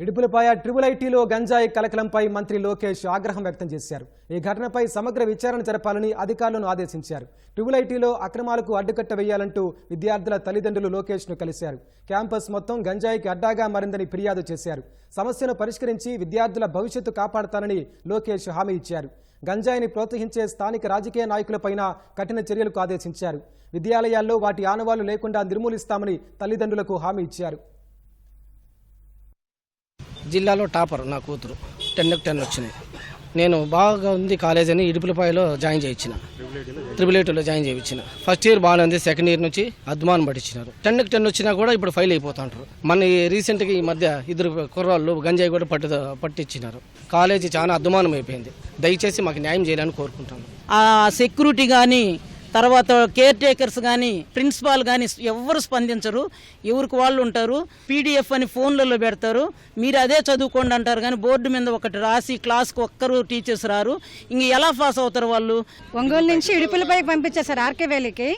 Idupulapaya triple ఐటీలో గంజాయి కలకలంపై మంత్రి లోకేష్ ఆగ్రహం వ్యక్తం చేశారు. ఈ ఘటనపై సమగ్ర విచారణ జరపాలని అధికారులను ఆదేశించారు. ట్రిపుల్ ఐటీలో అక్రమాలకు అడ్డుకట్ట వేయాలంటూ విద్యార్థుల తల్లిదండ్రులు లోకేష్ను కలిశారు. క్యాంపస్ మొత్తం గంజాయికి అడ్డాగా మారిందని ఫిర్యాదు చేశారు. సమస్యను పరిష్కరించి విద్యార్థుల భవిష్యత్తు కాపాడతానని లోకేష్ హామీ ఇచ్చారు. గంజాయిని ప్రోత్సహించే స్థానిక రాజకీయ నాయకులపైన కఠిన చర్యలకు ఆదేశించారు. విద్యాలయాల్లో వాటి ఆనవాళ్ళు లేకుండా నిర్మూలిస్తామని తల్లిదండ్రులకు హామీ ఇచ్చారు. జిల్లాలో టాపర్ నా కూతురు. టెన్కి టెన్ వచ్చినాయి. నేను బాగా ఉంది కాలేజ్ అని ఇడుపులపాయలో జాయిన్ చేయించిన. ట్రిపుల్ ఎయిట్లో జాయిన్ చేయించిన. ఫస్ట్ ఇయర్ బాగానే ఉంది సెకండ్ ఇయర్ నుంచి అద్మాన్ పట్టించినారు. టెన్కి టెన్ వచ్చినా కూడా ఇప్పుడు ఫెయిల్ అయిపోతుంటారు. మన ఈ రీసెంట్గా ఈ మధ్య ఇద్దరు కుర్రాళ్ళు గంజాయి కూడా పట్టు పట్టించినారు. కాలేజీ చాలా అద్మానం అయిపోయింది. దయచేసి మాకు న్యాయం చేయాలని కోరుకుంటాను ఆ సెక్యూరిటీ కానీ తర్వాత కేర్ టేకర్స్ కానీ ప్రిన్సిపాల్ కానీ ఎవరు స్పందించరు. ఎవరికి వాళ్ళు ఉంటారు. పీడిఎఫ్ అని ఫోన్లలో పెడతారు. మీరు అదే చదువుకోండి అంటారు కానీ బోర్డు మీద ఒకటి రాసి క్లాస్కి ఒక్కరు టీచర్స్ రారు. ఇంక ఎలా పాస్ అవుతారు వాళ్ళు? ఒంగోలు నుంచి ఇడుపులపై పంపించేశారు ఆర్కే వ్యాలీకి.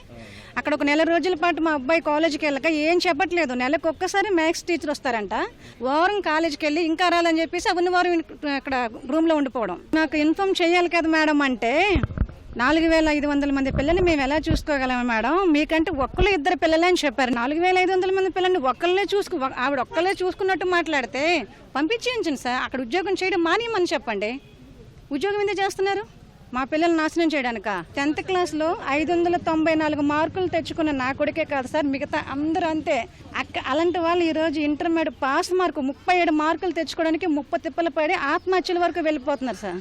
అక్కడ ఒక నెల రోజుల పాటు మా అబ్బాయి కాలేజీకి వెళ్ళక ఏం చెప్పట్లేదు. నెలకు ఒక్కసారి మ్యాథ్స్ టీచర్ వస్తారంట. వారం కాలేజీకి వెళ్ళి ఇంకా రాలని చెప్పేసి అవన్నీ వారం అక్కడ రూమ్లో ఉండిపోవడం. నాకు ఇన్ఫామ్ చేయాలి కదా మేడం అంటే నాలుగు వేల ఐదు వందల మంది పిల్లల్ని మేము ఎలా చూసుకోగలం మేడం? మీకంటే ఒక్కరు ఇద్దరు పిల్లలే అని చెప్పారు. నాలుగు వేల ఐదు వందల మంది పిల్లల్ని ఒక్కళ్ళే చూసుకు ఆవిడ ఒక్కళ్ళే చూసుకున్నట్టు మాట్లాడితే పంపించేయించండి సార్. అక్కడ ఉద్యోగం చేయడం మానేయమని చెప్పండి. ఉద్యోగం ఎందుకు చేస్తున్నారు? మా పిల్లలు నాశనం చేయడానిక? టెన్త్ క్లాస్లో ఐదు వందల తొంభై నాలుగు మార్కులు తెచ్చుకున్న నా కొడుకే కాదు సార్. మిగతా అందరూ అంతే. అక్క అలాంటి వాళ్ళు ఈరోజు ఇంటర్మీడియట్ పాస్ మార్కు ముప్పై ఏడు మార్కులు తెచ్చుకోవడానికి ముప్పై తిప్పలు పడి ఆత్మహత్యల వరకు వెళ్ళిపోతున్నారు సార్.